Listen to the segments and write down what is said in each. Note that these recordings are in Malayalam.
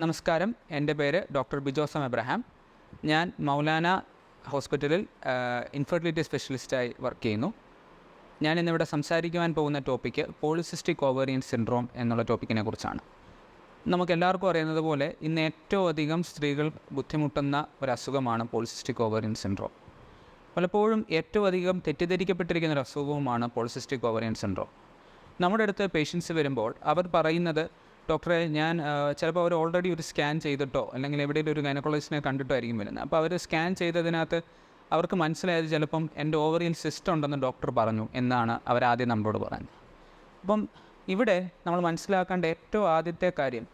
നമസ്കാരം. എന്റെ പേര് ഡോക്ടർ ബിജോസം എബ്രഹാം. ഞാൻ മൗലാന ഹോസ്പിറ്റലിൽ ഇൻഫെർട്ടിലിറ്റി സ്പെഷ്യലിസ്റ്റായി വർക്ക് ചെയ്യുന്നു. ഞാൻ ഇന്നിവിടെ സംസാരിക്കുവാൻ പോകുന്ന ടോപ്പിക്ക് പോളിസിസ്റ്റിക് ഓവേറിയൻ സിൻഡ്രോം എന്നുള്ള ടോപ്പിക്കിനെ കുറിച്ചാണ്. നമുക്ക് എല്ലാവർക്കും അറിയുന്നത് പോലെ ഇന്ന് ഏറ്റവും അധികം സ്ത്രീകൾ ബുദ്ധിമുട്ടുന്ന ഒരു അസുഖമാണ് പോളിസിസ്റ്റിക് ഓവറിയൻ സിൻഡ്രോം. പലപ്പോഴും ഏറ്റവും അധികം തെറ്റിദ്ധരിക്കപ്പെട്ടിരിക്കുന്ന ഒരു അസുഖവുമാണ് പോളിസിസ്റ്റിക് ഓവറിയൻ സിൻഡ്രോം. നമ്മുടെ അടുത്ത് പേഷ്യൻസ് വരുമ്പോൾ അവർ പറയുന്നത് ഡോക്ടറെ ഞാൻ ചിലപ്പോൾ അവർ ഓൾറെഡി ഒരു സ്കാൻ ചെയ്തിട്ടോ അല്ലെങ്കിൽ എവിടെയെങ്കിലും ഒരു ഗൈനക്കോളജിസ്റ്റിനെ കണ്ടിട്ടോ ആയിരിക്കും വരുന്നത്. അപ്പോൾ അവർ സ്കാൻ ചെയ്തതിനകത്ത് അവർക്ക് മനസ്സിലായത് ചിലപ്പം എന്റെ ഓവറിയൻ സിസ്റ്റം ഉണ്ടെന്ന് ഡോക്ടർ പറഞ്ഞു എന്നാണ് അവർ ആദ്യം നമ്മളോട് പറഞ്ഞത്. അപ്പം ഇവിടെ നമ്മൾ മനസ്സിലാക്കേണ്ട ഏറ്റവും ആദ്യത്തെ കാര്യം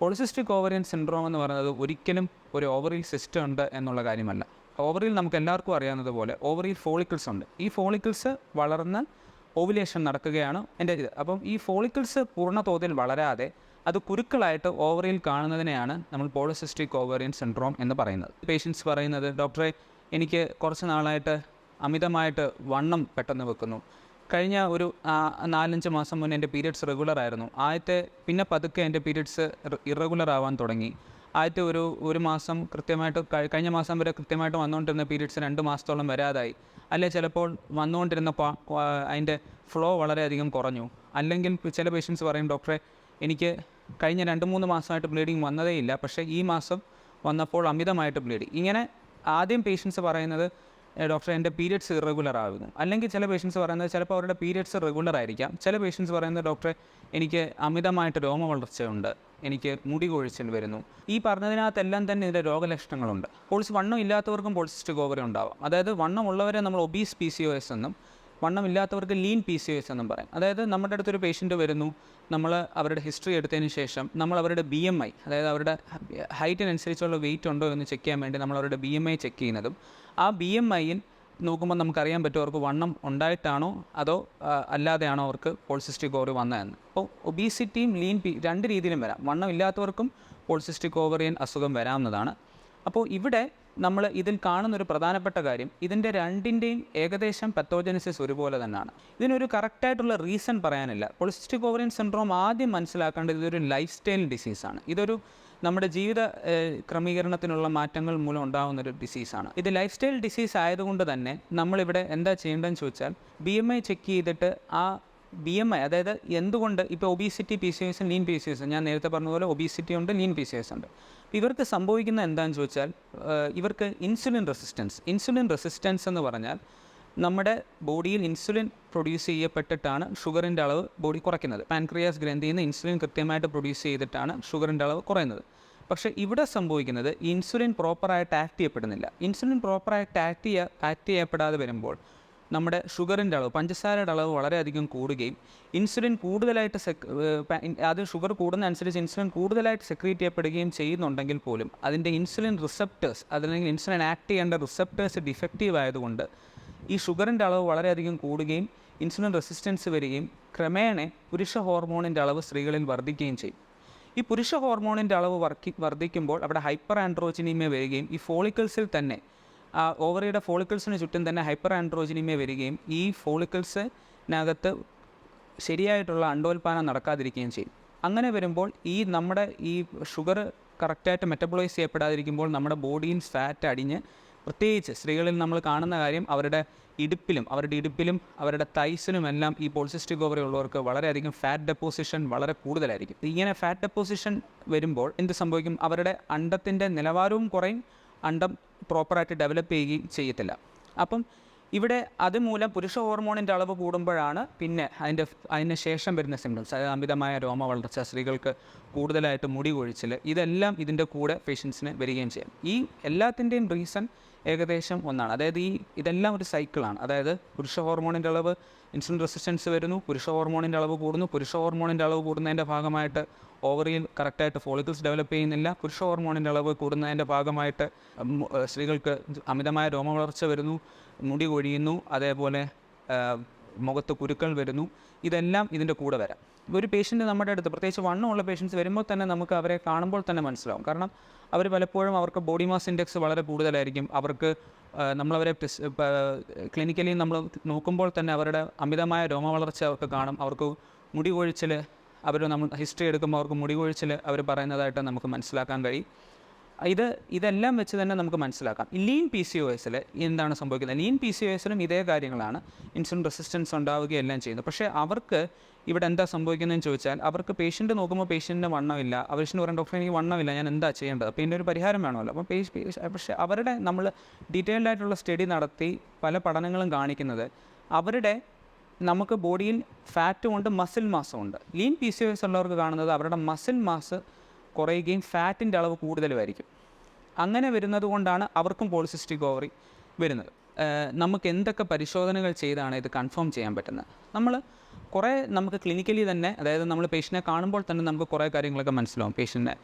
പോളിസിസ്റ്റിക് ഓവറിയൻ സിൻഡ്രോം എന്ന് പറയുന്നത് ഒരിക്കലും ഒരു ഓവറിൽ സിസ്റ്റം ഉണ്ട് എന്നുള്ള കാര്യമല്ല. ഓവറിൽ നമുക്ക് എല്ലാവർക്കും അറിയാവുന്നത് പോലെ ഓവറിൽ ഫോളിക്കിൾസ് ഉണ്ട്. ഈ ഫോളിക്കിൾസ് വളർന്ന് ഓവുലേഷൻ നടക്കുകയാണ് എന്റെ ഇത്. അപ്പം ഈ ഫോളിക്കിൾസ് പൂർണ തോതിൽ വളരാതെ അത് കുരുക്കളായിട്ട് ഓവറിയിൽ കാണുന്നതിനെയാണ് നമ്മൾ പോളിസിസ്റ്റിക് ഓവറിയൻ സിൻഡ്രോം എന്ന് പറയുന്നത്. പേഷ്യൻസ് പറയുന്നത് ഡോക്ടറെ എനിക്ക് കുറച്ച് നാളായിട്ട് അമിതമായിട്ട് വണ്ണം പെട്ടെന്ന് വെക്കുന്നു. കഴിഞ്ഞ ഒരു നാലഞ്ച് മാസം മുന്നേ എന്റെ പീരിയഡ്സ് റെഗുലർ ആയിരുന്നു. ആദ്യത്തെ പിന്നെ പതുക്കെ എന്റെ പീരിയഡ്സ് ഇറഗുലർ ആവാൻ തുടങ്ങി. ആദ്യത്തെ ഒരു ഒരു മാസം കൃത്യമായിട്ട് കഴിഞ്ഞ മാസം വരെ കൃത്യമായിട്ട് വന്നുകൊണ്ടിരുന്ന പീരിയഡ്സ് രണ്ട് മാസത്തോളം വരാതായി. അല്ലെ ചിലപ്പോൾ വന്നുകൊണ്ടിരുന്ന അതിന്റെ ഫ്ലോ വളരെയധികം കുറഞ്ഞു. അല്ലെങ്കിൽ ചില പേഷ്യൻസ് പറയും ഡോക്ടറെ എനിക്ക് കഴിഞ്ഞ രണ്ട് മൂന്ന് മാസമായിട്ട് ബ്ലീഡിങ് വന്നതേ ഇല്ല. പക്ഷേ ഈ മാസം വന്നപ്പോൾ അമിതമായിട്ട് ബ്ലീഡിങ്. ഇങ്ങനെ ആദ്യം പേഷ്യൻസ് പറയുന്നത് ഡോക്ടർ എന്റെ പീരിയഡ്സ് ഇറഗുലർ ആകുന്നു. അല്ലെങ്കിൽ ചില പേഷ്യൻസ് പറയുന്നത് ചിലപ്പോൾ അവരുടെ പീരിയഡ്സ് റെഗുലർ ആയിരിക്കാം. ചില പേഷ്യൻസ് പറയുന്നത് ഡോക്ടറെ എനിക്ക് അമിതമായിട്ട് രോമ വളർച്ചയുണ്ട്. എനിക്ക് മുടി കൊഴിച്ചിൽ വരുന്നു. ഈ പറഞ്ഞതിനകത്തെല്ലാം തന്നെ ഇതിന്റെ രോഗലക്ഷണങ്ങളുണ്ട്. പോളിസ് വണ്ണം ഇല്ലാത്തവർക്കും പോളിസിസ്റ്റിക് ഓവറി ഉണ്ടാവാം. അതായത് വണ്ണം ഉള്ളവരെ നമ്മൾ obese P C O S എന്നും വണ്ണമില്ലാത്തവർക്ക് ലീൻ പി സി എസ് എന്നും പറയും. അതായത് നമ്മുടെ അടുത്തൊരു പേഷ്യന്റ് വരുന്നു നമ്മൾ അവരുടെ ഹിസ്റ്ററി എടുത്തതിന് ശേഷം നമ്മൾ അവരുടെ ബി എം ഐ അതായത് അവരുടെ ഹൈറ്റിനനുസരിച്ചുള്ള വെയിറ്റ് ഉണ്ടോ എന്ന് ചെക്ക് ചെയ്യാൻ വേണ്ടി നമ്മൾ അവരുടെ ബി എം ഐ ചെക്ക് ചെയ്യുന്നതും ആ ബി എം ഐയിൽ നോക്കുമ്പോൾ നമുക്കറിയാൻ പറ്റും അവർക്ക് വണ്ണം ഉണ്ടായിട്ടാണോ അതോ അല്ലാതെയാണോ അവർക്ക് പോളിസിസ്റ്റിക് ഓവർ വന്നതെന്ന്. അപ്പോൾ ഒബീസിറ്റിയും ലീൻ പി രണ്ട് രീതിയിലും വരാം. വണ്ണം ഇല്ലാത്തവർക്കും പോളിസിസ്റ്റിക് ഓവറിയൻ അസുഖം വരാവുന്നതാണ്. അപ്പോൾ ഇവിടെ നമ്മൾ ഇതിൽ കാണുന്നൊരു പ്രധാനപ്പെട്ട കാര്യം ഇതിന്റെ രണ്ടിന്റെയും ഏകദേശം പത്തോജനസിസ് ഒരുപോലെ തന്നെയാണ്. ഇതിനൊരു കറക്റ്റായിട്ടുള്ള റീസൺ പറയാനില്ല. പൊളിസ്റ്റിക് ഓവറിയൻ സിൻഡ്രോം ആദ്യം മനസ്സിലാക്കേണ്ടത് ഇതൊരു ലൈഫ് സ്റ്റൈൽ ഡിസീസാണ് ഇതൊരു നമ്മുടെ ജീവിത ക്രമീകരണത്തിനുള്ള മാറ്റങ്ങൾ മൂലം ഉണ്ടാകുന്ന ഒരു ഡിസീസാണ് ഇത് ലൈഫ് സ്റ്റൈൽ ഡിസീസ് ആയതുകൊണ്ട് തന്നെ നമ്മളിവിടെ എന്താ ചെയ്യേണ്ടതെന്ന് ചോദിച്ചാൽ ബി എം ഐ ചെക്ക് ചെയ്തിട്ട് ആ ബി എം ഐ അതായത് എന്തുകൊണ്ട് ഇപ്പോൾ ഒബീസിറ്റി പി സി എസും ലീൻ പി സി എസും ഞാൻ നേരത്തെ പറഞ്ഞതുപോലെ പോലെ ഒബീസിറ്റി ഉണ്ട് ലീൻ പി സി എസ് ഉണ്ട്. ഇവർക്ക് സംഭവിക്കുന്ന എന്താണെന്ന് ചോദിച്ചാൽ ഇവർക്ക് ഇൻസുലിൻ റെസിസ്റ്റൻസ് ഇൻസുലിൻ റെസിസ്റ്റൻസ് എന്ന് പറഞ്ഞാൽ നമ്മുടെ ബോഡിയിൽ ഇൻസുലിൻ പ്രൊഡ്യൂസ് ചെയ്യപ്പെട്ടിട്ടാണ് ഷുഗറിന്റെ അളവ് ബോഡി കുറയ്ക്കുന്നത്. പാൻക്രിയാസ് ഗ്രന്ഥിയിൽ നിന്ന് ഇൻസുലിൻ കൃത്യമായിട്ട് പ്രൊഡ്യൂസ് ചെയ്തിട്ടാണ് ഷുഗറിന്റെ അളവ് കുറയുന്നത്. പക്ഷേ ഇവിടെ സംഭവിക്കുന്നത് ഇൻസുലിൻ പ്രോപ്പറായിട്ട് ആക്ട് ചെയ്യപ്പെടുന്നില്ല. ഇൻസുലിൻ പ്രോപ്പറായിട്ട് ആക്ട് ചെയ്യുക ആക്ട് ചെയ്യപ്പെടാതെ വരുമ്പോൾ നമ്മുടെ ഷുഗറിന്റെ അളവ് പഞ്ചസാരയുടെ അളവ് വളരെയധികം കൂടുകയും ഇൻസുലിൻ കൂടുതലായിട്ട് സെക് അത് ഷുഗർ കൂടുന്നതനുസരിച്ച് ഇൻസുലിൻ കൂടുതലായിട്ട് സെക്രീറ്റ് ചെയ്യപ്പെടുകയും ചെയ്യുന്നുണ്ടെങ്കിൽ പോലും അതിന്റെ ഇൻസുലിൻ റിസപ്റ്റേഴ്സ് അതല്ലെങ്കിൽ ഇൻസുലിൻ ആക്ട് ചെയ്യേണ്ട റിസപ്റ്റേഴ്സ് ഡിഫക്റ്റീവ് ആയതുകൊണ്ട് ഈ ഷുഗറിന്റെ അളവ് വളരെയധികം കൂടുകയും ഇൻസുലിൻ റെസിസ്റ്റൻസ് വരികയും ക്രമേണ പുരുഷ ഹോർമോണിന്റെ അളവ് സ്ത്രീകളിൽ വർദ്ധിക്കുകയും ചെയ്യും. ഈ പുരുഷ ഹോർമോണിന്റെ അളവ് വർക്കി വർദ്ധിക്കുമ്പോൾ അവിടെ ഹൈപ്പർ ആൻഡ്രോജിനീമിയ വരികയും ഈ ഫോളിക്കിൾസിൽ തന്നെ ആ ഓവറിയുടെ ഫോളിക്കിൾസിന് ചുറ്റും തന്നെ ഹൈപ്പർ ആൻഡ്രോജിനിമേ വരികയും ഈ ഫോളിക്കിൾസിനകത്ത് ശരിയായിട്ടുള്ള അണ്ടോൽപാനം നടക്കാതിരിക്കുകയും ചെയ്യും. അങ്ങനെ വരുമ്പോൾ ഈ നമ്മുടെ ഈ ഷുഗർ കറക്റ്റായിട്ട് മെറ്റബോളൈസ് ചെയ്യപ്പെടാതിരിക്കുമ്പോൾ നമ്മുടെ ബോഡിയിൽ ഫാറ്റ് അടിഞ്ഞ് പ്രത്യേകിച്ച് സ്ത്രീകളിൽ നമ്മൾ കാണുന്ന കാര്യം അവരുടെ ഇടുപ്പിലും അവരുടെ ഇടുപ്പിലും അവരുടെ തൈസിലും എല്ലാം ഈ പോളിസിസ്റ്റിക് ഓവറി ഉള്ളവർക്ക് വളരെയധികം ഫാറ്റ് ഡെപ്പോസിഷൻ വളരെ കൂടുതലായിരിക്കും. ഇങ്ങനെ ഫാറ്റ് ഡെപ്പോസിഷൻ വരുമ്പോൾ എന്ത് സംഭവിക്കും? അവരുടെ അണ്ടത്തിന്റെ നിലവാരവും കുറയും അണ്ടം പ്രോപ്പറായിട്ട് ഡെവലപ്പ് ചെയ്യുകയും ചെയ്യത്തില്ല. അപ്പം ഇവിടെ അതുമൂലം പുരുഷ ഹോർമോണിന്റെ അളവ് കൂടുമ്പോഴാണ് പിന്നെ അതിന്റെ അതിന് ശേഷം വരുന്ന സിംറ്റംസ് അതായത് അമിതമായ രോമ വളർച്ച സ്ത്രീകൾക്ക് കൂടുതലായിട്ട് മുടി കൊഴിച്ചിൽ ഇതെല്ലാം ഇതിന്റെ കൂടെ പേഷ്യൻസിന് വരികയും ചെയ്യാം. ഈ എല്ലാത്തിന്റെയും റീസൺ ഏകദേശം ഒന്നാണ്. അതായത് ഈ ഇതെല്ലാം ഒരു സൈക്കിളാണ് അതായത് പുരുഷ ഹോർമോണിന്റെ അളവ് ഇൻസുലിൻ റെസിസ്റ്റൻസ് വരുന്നു പുരുഷ ഹോർമോണിന്റെ അളവ് കൂടുന്നു. പുരുഷ ഹോർമോണിന്റെ അളവ് കൂടുന്നതിന്റെ ഭാഗമായിട്ട് ഓവറിയിൽ കറക്റ്റായിട്ട് ഫോളിക്കിൾസ് ഡെവലപ്പ് ചെയ്യുന്നില്ല. പുരുഷ ഹോർമോണിന്റെ അളവ് കൂടുന്നതിന്റെ ഭാഗമായിട്ട് സ്ത്രീകൾക്ക് അമിതമായ രോമവളർച്ച വരുന്നു മുടി കൊഴിയുന്നു അതേപോലെ മുഖത്ത് കുരുക്കൾ വരുന്നു. ഇതെല്ലാം ഇതിന്റെ കൂടെ വരാം. ഒരു പേഷ്യന്റ് നമ്മുടെ അടുത്ത് പ്രത്യേകിച്ച് വണ്ണമുള്ള പേഷ്യൻസ് വരുമ്പോൾ തന്നെ നമുക്ക് അവരെ കാണുമ്പോൾ തന്നെ മനസ്സിലാവും. കാരണം അവർ പലപ്പോഴും അവർക്ക് ബോഡി മാസ് ഇൻഡെക്സ് വളരെ കൂടുതലായിരിക്കും. അവർക്ക് നമ്മളവരെ ക്ലിനിക്കലി നമ്മൾ നോക്കുമ്പോൾ തന്നെ അവരുടെ അമിതമായ രോമ വളർച്ച അവർക്ക് കാണും. അവർക്ക് മുടി കൊഴിച്ചിൽ അവർ നമ്മൾ ഹിസ്റ്ററി എടുക്കുമ്പോൾ അവർക്ക് മുടി കൊഴിച്ചിൽ അവർ പറയുന്നതായിട്ട് നമുക്ക് മനസ്സിലാക്കാൻ കഴിയും. ഇത് ഇതെല്ലാം വെച്ച് തന്നെ നമുക്ക് മനസ്സിലാക്കാം. ലീൻ പി സി ഒ എസിൽ എന്താണ് സംഭവിക്കുന്നത്? ലീൻ പി സി ഒ എസിലും ഇതേ കാര്യങ്ങളാണ്. ഇൻസുലിൻ റെസിസ്റ്റൻസ് ഉണ്ടാവുകയെല്ലാം ചെയ്യുന്നത്. പക്ഷേ അവർക്ക് ഇവിടെ എന്താ സംഭവിക്കുന്നതെന്ന് ചോദിച്ചാൽ അവർക്ക് പേഷ്യന്റ് നോക്കുമ്പോൾ പേഷ്യന്റിന് വണ്ണമില്ല. അവർ പറയാൻ ഡോക്ടർ എനിക്ക് വണ്ണമില്ല. ഞാൻ എന്താ ചെയ്യേണ്ടത്? അപ്പോൾ ഇതിന്റെ ഒരു പരിഹാരം വേണമല്ലോ. അപ്പോൾ പക്ഷേ അവരുടെ നമ്മൾ ഡീറ്റെയിൽഡ് ആയിട്ടുള്ള സ്റ്റഡി നടത്തി പല പഠനങ്ങളും കാണിക്കുന്നത് അവരുടെ നമുക്ക് ബോഡിയിൽ ഫാറ്റും ഉണ്ട് മസിൽ മാസം ഉണ്ട്. ലീൻ പി സി എസ് ഉള്ളവർക്ക് കാണുന്നത് അവരുടെ മസിൽ മാസ് കുറയുകയും ഫാറ്റിന്റെ അളവ് കൂടുതലുമായിരിക്കും. അങ്ങനെ വരുന്നത് കൊണ്ടാണ് അവർക്കും പോളിസിസ്റ്റിക് ഓവറി വരുന്നത്. നമുക്ക് എന്തൊക്കെ പരിശോധനകൾ ചെയ്താണ് ഇത് കൺഫേം ചെയ്യാൻ പറ്റുന്നത്? നമ്മൾ കുറേ നമുക്ക് ക്ലിനിക്കലി തന്നെ അതായത് നമ്മൾ പേഷ്യനെ കാണുമ്പോൾ തന്നെ നമുക്ക് കുറേ കാര്യങ്ങളൊക്കെ മനസ്സിലാവും. പേഷ്യന്റെ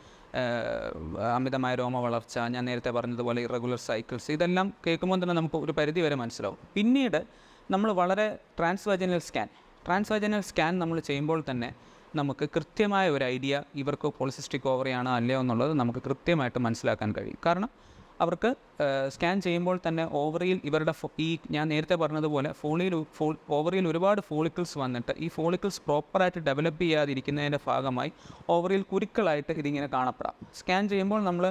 അമിതമായ രോമ വളർച്ച ഞാൻ നേരത്തെ പറഞ്ഞതുപോലെ ഇറഗുലർ സൈക്കിൾസ് ഇതെല്ലാം കേൾക്കുമ്പോൾ തന്നെ നമുക്ക് ഒരു പരിധി വരെ മനസ്സിലാവും. പിന്നീട് നമ്മൾ വളരെ ട്രാൻസ്വജനൽ സ്കാൻ ട്രാൻസ്വജനൽ സ്കാൻ നമ്മൾ ചെയ്യുമ്പോൾ തന്നെ നമുക്ക് കൃത്യമായ ഒരു ഐഡിയ ഇവർക്ക് പോളിസിസ്റ്റിക് ഓവറിയാണോ അല്ലയോ എന്നുള്ളത് നമുക്ക് കൃത്യമായിട്ട് മനസ്സിലാക്കാൻ കഴിയും. കാരണം അവർക്ക് സ്കാൻ ചെയ്യുമ്പോൾ തന്നെ ഓവറിയിൽ ഇവരുടെ ഈ ഞാൻ നേരത്തെ പറഞ്ഞതുപോലെ ഫോളിയിൽ ഫോൾ ഓവറിയിൽ ഒരുപാട് ഫോളിക്കിൾസ് വന്നിട്ട് ഈ ഫോളിക്കിൾസ് പ്രോപ്പറായിട്ട് ഡെവലപ്പ് ചെയ്യാതിരിക്കുന്നതിന്റെ ഭാഗമായി ഓവറിയിൽ കുരുക്കളായിട്ട് ഇതിങ്ങനെ കാണപ്പെടാം. സ്കാൻ ചെയ്യുമ്പോൾ നമ്മൾ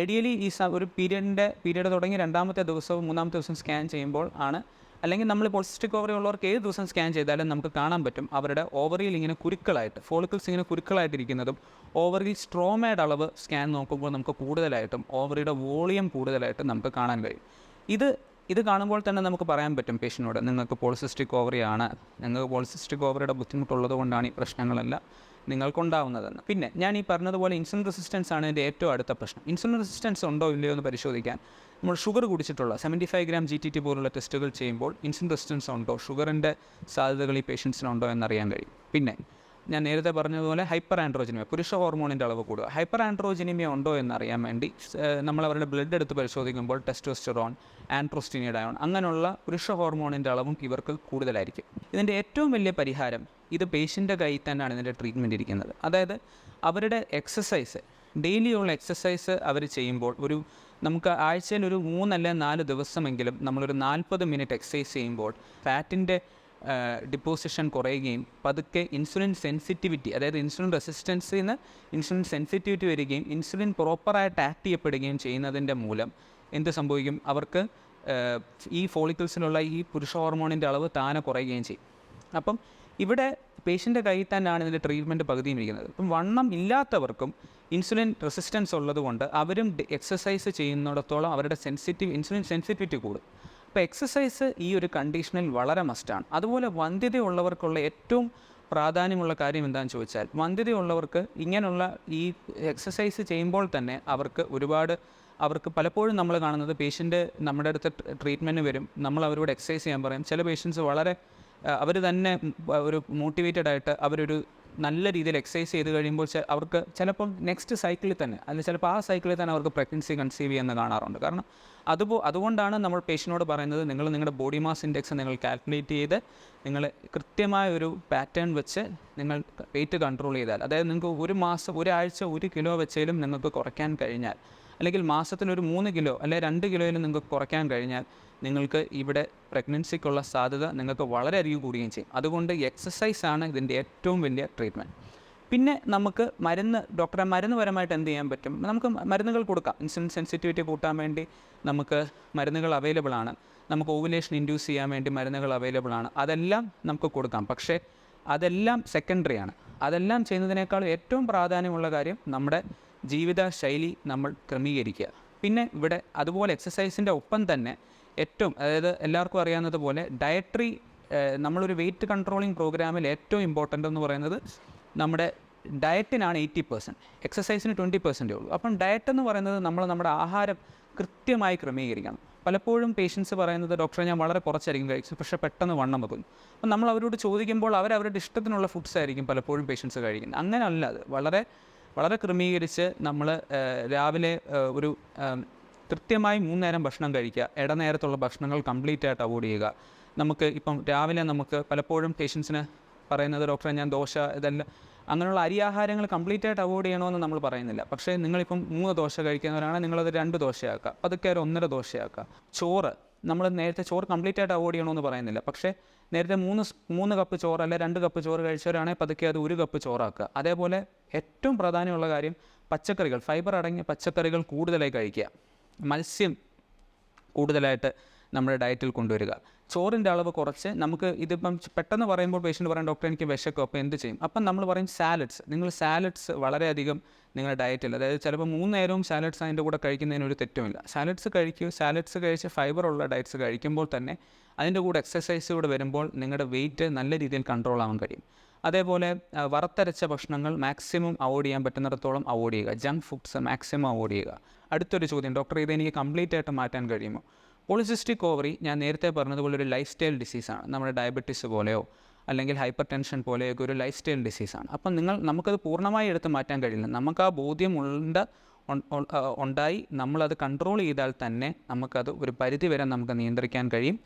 ഐഡിയലി ഈ ഒരു പീരിയഡിന്റെ പീരീഡ് തുടങ്ങി രണ്ടാമത്തെ ദിവസവും മൂന്നാമത്തെ ദിവസം സ്കാൻ ചെയ്യുമ്പോൾ ആണ് അല്ലെങ്കിൽ നമ്മൾ പോളിസിസ്റ്റിക് ഓവറി ഉള്ളവർക്ക് ഏത് ദിവസം സ്കാൻ ചെയ്താലും നമുക്ക് കാണാൻ പറ്റും. അവരുടെ ഓവറിയിൽ ഇങ്ങനെ കുരുക്കളായിട്ട് ഫോളിക്കിൾസ് ഇങ്ങനെ കുരുക്കളായിട്ടിരിക്കുന്നതും ഓവറിൽ സ്ട്രോമയുടെ അളവ് സ്കാൻ നോക്കുമ്പോൾ നമുക്ക് കൂടുതലായിട്ടും ഓവറിയുടെ വോളിയം കൂടുതലായിട്ടും നമുക്ക് കാണാൻ കഴിയും. ഇത് ഇത് കാണുമ്പോൾ തന്നെ നമുക്ക് പറയാൻ പറ്റും പേഷ്യനോട് നിങ്ങൾക്ക് പോളിസിസ്റ്റിക് ഓവറിയാണ് നിങ്ങൾക്ക് പോളിസിസ്റ്റിക് ഓവറിയുടെ ബുദ്ധിമുട്ടുള്ളത് കൊണ്ടാണ് ഈ പ്രശ്നങ്ങളെല്ലാം നിങ്ങൾക്കുണ്ടാവുന്നതെന്ന്. പിന്നെ ഞാൻ ഈ പറഞ്ഞതുപോലെ ഇൻസുലിൻ റെസിസ്റ്റൻസ് ആണ് എന്റെ ഏറ്റവും അടുത്ത പ്രശ്നം. ഇൻസുലിൻ റെസിസ്റ്റൻസ് ഉണ്ടോ ഇല്ലയോ എന്ന് പരിശോധിക്കാൻ നമ്മൾ sugar കുടിച്ചിട്ടുള്ള seventy five gram G T T പോലുള്ള ടെസ്റ്റുകൾ ചെയ്യുമ്പോൾ ഇൻസുലിൻ റെസിസ്റ്റൻസ് ഉണ്ടോ? ഷുഗറിന്റെ സാധ്യതകൾ ഈ പേഷ്യൻസിനുണ്ടോ എന്നറിയാൻ കഴിയും. പിന്നെ ഞാൻ നേരത്തെ പറഞ്ഞതുപോലെ ഹൈപ്പർ ആൻഡ്രോജനിമിയ പുരുഷ ഹോർമോണിന്റെ അളവ് കൂടുക. ഹൈപ്പർ ആൻഡ്രോജനിമിയ ഉണ്ടോ എന്നറിയാൻ വേണ്ടി നമ്മൾ അവരുടെ ബ്ലഡ് എടുത്ത് പരിശോധിക്കുമ്പോൾ ടെസ്റ്റോസ്റ്ററോൺ ആൻട്രോസ്റ്റിനിഡയോൺ അങ്ങനെയുള്ള പുരുഷ ഹോർമോണിന്റെ അളവും ഇവർക്ക് കൂടുതലായിരിക്കും. ഇതിന്റെ ഏറ്റവും വലിയ പരിഹാരം ഇത് പേഷ്യന്റെ കയ്യിൽ തന്നെയാണ് ഇതിന്റെ ട്രീറ്റ്മെന്റ് ഇരിക്കുന്നത്. അതായത് അവരുടെ എക്സസൈസ് ഡെയിലി ഉള്ള എക്സസൈസ് അവർ ചെയ്യുമ്പോൾ ഒരു നമുക്ക് ആഴ്ചയിൽ ഒരു മൂന്നല്ല നാല് ദിവസമെങ്കിലും നമ്മളൊരു നാൽപ്പത് മിനിറ്റ് എക്സസൈസ് ചെയ്യുമ്പോൾ ഫാറ്റിന്റെ ഡിപ്പോസിഷൻ കുറയുകയും പതുക്കെ ഇൻസുലിൻ സെൻസിറ്റിവിറ്റി അതായത് ഇൻസുലിൻ റെസിസ്റ്റൻസിൽ നിന്ന് ഇൻസുലിൻ സെൻസിറ്റിവിറ്റി വരികയും ഇൻസുലിൻ പ്രോപ്പറായിട്ട് ആക്ട് ചെയ്യപ്പെടുകയും ചെയ്യുന്നതിന്റെ മൂലം എന്ത് സംഭവിക്കും? അവർക്ക് ഈ ഫോളിക്കിൾസിലുള്ള ഈ പുരുഷ ഹോർമോണിന്റെ അളവ് താനെ കുറയുകയും ചെയ്യും. അപ്പം ഇവിടെ പേഷ്യന്റെ കയ്യിൽ തന്നെയാണ് ഇതിന്റെ ട്രീറ്റ്മെന്റ് പകുതിയും ഇരിക്കുന്നത് ഇപ്പം വണ്ണം ഇല്ലാത്തവർക്കും ഇൻസുലിൻ റെസിസ്റ്റൻസ് ഉള്ളതുകൊണ്ട് അവരും എക്സസൈസ് ചെയ്യുന്നിടത്തോളം അവരുടെ സെൻസിറ്റീവ് ഇൻസുലിൻ സെൻസിറ്റിവിറ്റി കൂടും. അപ്പോൾ എക്സസൈസ് ഈ ഒരു കണ്ടീഷനിൽ വളരെ മസ്റ്റാണ് അതുപോലെ വന്ധ്യതയുള്ളവർക്കുള്ള ഏറ്റവും പ്രാധാന്യമുള്ള കാര്യം എന്താണെന്ന് ചോദിച്ചാൽ വന്ധ്യതയുള്ളവർക്ക് ഇങ്ങനെയുള്ള ഈ എക്സസൈസ് ചെയ്യുമ്പോൾ തന്നെ അവർക്ക് ഒരുപാട് അവർക്ക് പലപ്പോഴും നമ്മൾ കാണുന്നത് പേഷ്യന്റ് നമ്മുടെ അടുത്ത് ട്രീറ്റ്മെന്റ് വരും. നമ്മൾ അവരോട് എക്സസൈസ് ചെയ്യാൻ പറയും. ചില പേഷ്യൻസ് വളരെ അവർ തന്നെ ഒരു മോട്ടിവേറ്റഡ് ആയിട്ട് അവരൊരു നല്ല രീതിയിൽ എക്സസൈസ് ചെയ്ത് കഴിയുമ്പോൾ അവർക്ക് ചിലപ്പം നെക്സ്റ്റ് സൈക്കിളിൽ തന്നെ അല്ലെങ്കിൽ ചിലപ്പോൾ ആ സൈക്കിളിൽ തന്നെ അവർക്ക് പ്രഗ്നൻസി കൺസീവ് ചെയ്യുന്ന കാണാറുണ്ട്. കാരണം അതുപോ അതുകൊണ്ടാണ് നമ്മൾ പേഷ്യനോട് പറയുന്നത് നിങ്ങൾ നിങ്ങളുടെ ബോഡി മാസ് ഇൻഡെക്സ് നിങ്ങൾ കാൽക്കുലേറ്റ് ചെയ്ത് നിങ്ങൾ കൃത്യമായ ഒരു പാറ്റേൺ വെച്ച് നിങ്ങൾ വെയിറ്റ് കൺട്രോൾ ചെയ്താൽ അതായത് നിങ്ങൾക്ക് ഒരു മാസം ഒരാഴ്ച ഒരു കിലോ വെച്ചാലും നിങ്ങൾക്ക് കുറയ്ക്കാൻ കഴിഞ്ഞാൽ അല്ലെങ്കിൽ മാസത്തിൽ ഒരു മൂന്ന് കിലോ അല്ലെങ്കിൽ രണ്ട് കിലോയിലും നിങ്ങൾക്ക് കുറയ്ക്കാൻ കഴിഞ്ഞാൽ നിങ്ങൾക്ക് ഇവിടെ പ്രഗ്നൻസിക്കുള്ള സാധ്യത നിങ്ങൾക്ക് വളരെയധികം കൂടുകയും ചെയ്യും. അതുകൊണ്ട് എക്സസൈസ് ആണ് ഇതിന്റെ ഏറ്റവും വലിയ ട്രീറ്റ്മെന്റ് പിന്നെ നമുക്ക് മരുന്ന് ഡോക്ടറെ മരുന്ന് പരമായിട്ട് എന്ത് ചെയ്യാൻ പറ്റും? നമുക്ക് മരുന്നുകൾ കൊടുക്കാം. ഇൻസുലിൻ സെൻസിറ്റിവിറ്റി കൂട്ടാൻ വേണ്ടി നമുക്ക് മരുന്നുകൾ അവൈലബിൾ ആണ്. നമുക്ക് ഓവുലേഷൻ ഇൻഡ്യൂസ് ചെയ്യാൻ വേണ്ടി മരുന്നുകൾ അവൈലബിൾ ആണ്. അതെല്ലാം നമുക്ക് കൊടുക്കാം. പക്ഷേ അതെല്ലാം സെക്കൻഡറി ആണ്. അതെല്ലാം ചെയ്യുന്നതിനേക്കാൾ ഏറ്റവും പ്രാധാന്യമുള്ള കാര്യം നമ്മുടെ ജീവിത ശൈലി നമ്മൾ ക്രമീകരിക്കുക. പിന്നെ ഇവിടെ അതുപോലെ എക്സസൈസിന്റെ ഒപ്പം തന്നെ ഏറ്റവും അതായത് എല്ലാവർക്കും അറിയാവുന്നതുപോലെ ഡയറ്ററി നമ്മളൊരു വെയിറ്റ് കൺട്രോളിങ് പ്രോഗ്രാമിൽ ഏറ്റവും ഇമ്പോർട്ടന്റ് എന്ന് പറയുന്നത് നമ്മുടെ ഡയറ്റിനാണ് എയ്റ്റി പെർസെന്റ് എക്സസൈസിന് ട്വന്റി പെർസെന്റേ ഉള്ളൂ. അപ്പം ഡയറ്റ് എന്ന് പറയുന്നത് നമ്മൾ നമ്മുടെ ആഹാരം കൃത്യമായി ക്രമീകരിക്കണം. പലപ്പോഴും പേഷ്യൻസ് പറയുന്നത് ഡോക്ടറെ ഞാൻ വളരെ കുറച്ചായിരിക്കും കഴിച്ചു പക്ഷേ പെട്ടെന്ന് വണ്ണം വെക്കുന്നു അപ്പം നമ്മൾ അവരോട് ചോദിക്കുമ്പോൾ അവർ അവരുടെ ഇഷ്ടത്തിനുള്ള ഫുഡ്സ് ആയിരിക്കും പലപ്പോഴും പേഷ്യൻസ് കഴിക്കുന്നത്. അങ്ങനെയല്ല അത്. വളരെ വളരെ ക്രമീകരിച്ച് നമ്മൾ രാവിലെ ഒരു കൃത്യമായി മൂന്ന് നേരം ഭക്ഷണം കഴിക്കുക. ഇടനേരത്തുള്ള ഭക്ഷണങ്ങൾ കംപ്ലീറ്റ് ആയിട്ട് അവോയ്ഡ് ചെയ്യുക. നമുക്ക് ഇപ്പം രാവിലെ നമുക്ക് പലപ്പോഴും പേഷ്യൻസിന് പറയുന്നത് ഡോക്ടറെ ഞാൻ ദോശ ഇതെല്ലാം അങ്ങനെയുള്ള അരിയാഹാരങ്ങൾ കംപ്ലീറ്റ് ആയിട്ട് അവോയ്ഡ് ചെയ്യണമെന്ന് നമ്മൾ പറയുന്നില്ല. പക്ഷേ നിങ്ങളിപ്പം മൂന്ന് ദോശ കഴിക്കുന്നവരാണെങ്കിൽ നിങ്ങളത് രണ്ട് ദോശയാക്കുക. പതുക്കെ ഒരു ഒന്നര ദോശയാക്കുക. ചോറ് നമ്മൾ നേരത്തെ ചോറ് കംപ്ലീറ്റ് ആയിട്ട് അവോയ്ഡ് ചെയ്യണമെന്ന് പറയുന്നില്ല. പക്ഷേ നേരത്തെ മൂന്ന് മൂന്ന് കപ്പ് ചോറ് അല്ലെ രണ്ട് കപ്പ് ചോറ് കഴിച്ചവരാണെങ്കിൽ പതുക്കെ അത് ഒരു കപ്പ് ചോറാക്കുക. അതേപോലെ ഏറ്റവും പ്രധാനമുള്ള കാര്യം പച്ചക്കറികൾ ഫൈബർ അടങ്ങിയ പച്ചക്കറികൾ കൂടുതലായി കഴിക്കുക. മത്സ്യം കൂടുതലായിട്ട് നമ്മുടെ ഡയറ്റിൽ കൊണ്ടുവരിക. ചോറിന്റെ അളവ് കുറച്ച് നമുക്ക് ഇതിപ്പം പെട്ടെന്ന് പറയുമ്പോൾ പേഷ്യന്റ് പറയാൻ ഡോക്ടർ എനിക്ക് വിശക്കും അപ്പോൾ എന്ത് ചെയ്യും? അപ്പം നമ്മൾ പറയും സാലഡ്സ്. നിങ്ങൾ സാലഡ്സ് വളരെയധികം നിങ്ങളുടെ ഡയറ്റിൽ അതായത് ചിലപ്പോൾ മൂന്ന് നേരവും സാലഡ്സ് അതിന്റെ കൂടെ കഴിക്കുന്നതിന് ഒരു തെറ്റുമില്ല. സാലഡ്സ് കഴിക്കൂ. സാലഡ്സ് കഴിച്ച് ഉള്ള ഡയറ്റ്സ് കഴിക്കുമ്പോൾ തന്നെ അതിന്റെ കൂടെ എക്സസൈസ് കൂടെ വരുമ്പോൾ നിങ്ങളുടെ വെയിറ്റ് നല്ല രീതിയിൽ കൺട്രോൾ ആവാൻ കഴിയും. അതേപോലെ വറുത്തരച്ച ഭക്ഷണങ്ങൾ മാക്സിമം അവോയ്ഡ് ചെയ്യാൻ പറ്റുന്നിടത്തോളം അവോയ്ഡ് ചെയ്യുക. ജങ്ക് ഫുഡ്സ് മാക്സിമം അവോയ്ഡ് ചെയ്യുക. അടുത്തൊരു ചോദ്യം ഡോക്ടർ ഇത് എനിക്ക് കംപ്ലീറ്റ് ആയിട്ട് മാറ്റാൻ കഴിയുമോ? പോളിസിസ്റ്റിക് ഓവറി ഞാൻ നേരത്തെ പറഞ്ഞതുപോലെ ഒരു ലൈഫ് സ്റ്റൈൽ ഡിസീസാണ് നമ്മുടെ ഡയബറ്റീസ് പോലെയോ അല്ലെങ്കിൽ ഹൈപ്പർ ടെൻഷൻ പോലെയൊക്കെ ഒരു ലൈഫ് സ്റ്റൈൽ ഡിസീസാണ് അപ്പം നിങ്ങൾ നമുക്കത് പൂർണമായി എടുത്ത് മാറ്റാൻ കഴിയില്ല. നമുക്ക് ആ ബോധ്യം ഉണ്ട് ഉണ്ടായി നമ്മളത് കൺട്രോൾ ചെയ്താൽ തന്നെ നമുക്കത് ഒരു പരിധി വരെ നമുക്ക് നിയന്ത്രിക്കാൻ കഴിയും.